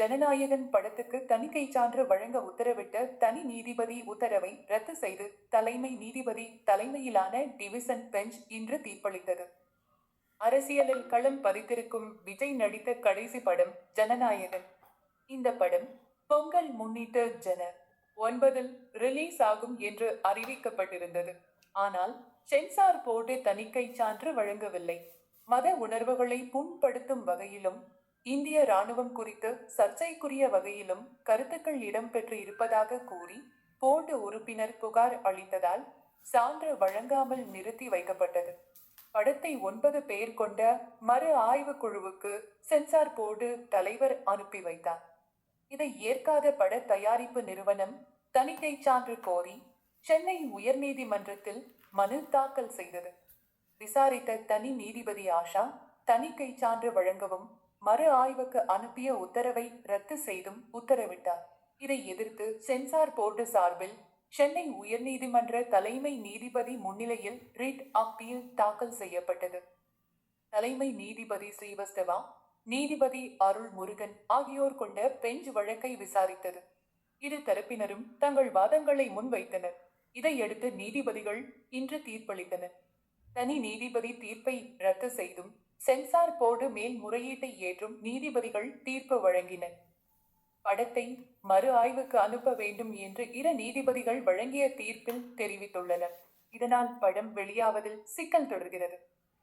ஜனநாயகன் படத்துக்கு தணிக்கை சான்று வழங்க உத்தரவிட்ட தனி நீதிபதி உத்தரவை ரத்து செய்து தலைமை நீதிபதி தலைமையிலான டிவிசன் பெஞ்ச் இன்று தீர்ப்பளித்தது. அரசியலில் களம் பதித்திருக்கும் விஜய் நடித்த கடைசி படம் ஜனநாயகன். இந்த படம் பொங்கல் முன்னிட்டு ஜன ஒன்பதில் ரிலீஸ் ஆகும் என்று அறிவிக்கப்பட்டிருந்தது. ஆனால் சென்சார் போர்டு தணிக்கை சான்று வழங்கவில்லை. மத உணர்வுகளை புண்படுத்தும் வகையிலும் இந்திய ராணுவம் குறித்து சர்ச்சைக்குரிய வகையிலும் கருத்துக்கள் இடம்பெற்று இருப்பதாக கூறி போர்டு உறுப்பினர் புகார் அளித்ததால் சான்று வழங்காமல் நிறுத்தி வைக்கப்பட்டது. படத்தை ஒன்பது பேர் கொண்ட மறு ஆய்வு குழுவுக்கு சென்சார் போர்டு தலைவர் அனுப்பி வைத்தார். இதை ஏற்காத பட தயாரிப்பு நிறுவனம் தணிக்கை சான்று கோரி சென்னை உயர்நீதிமன்றத்தில் மனு தாக்கல் செய்தது. விசாரித்த தனி நீதிபதி ஆஷா தணிக்கை சான்று வழங்கவும் மறு ஆய்வுக்கு அனுப்பிய உத்தரவை ரத்து செய்தும் உத்தரவிட்டார். இதை எதிர்த்து சென்சார் போர்டு சார்பில் சென்னை உயர்நீதிமன்ற தலைமை நீதிபதி முன்னிலையில் ரிட் அப்பீல் தாக்கல் செய்யப்பட்டது. தலைமை நீதிபதி ஸ்ரீவஸ்தவா நீதிபதி அருள் முருகன் ஆகியோர் கொண்ட பெஞ்ச் வழக்கை விசாரித்தது. இரு தரப்பினரும் தங்கள் வாதங்களை முன்வைத்தனர். இதையடுத்து நீதிபதிகள் இன்று தீர்ப்பளித்தனர். தனி நீதிபதி தீர்ப்பை ரத்து செய்தும் சென்சார் போர்டு மேல்முறையீட்டை ஏற்றும் நீதிபதிகள் தீர்ப்பு வழங்கினர் படத்தை மறு ஆய்வுக்கு அனுப்ப வேண்டும் என்று இரு நீதிபதிகள் வழங்கிய தீர்ப்பில் தெரிவித்துள்ளனர். இதனால் படம் வெளியாவதில் சிக்கல் தொடர்கிறது.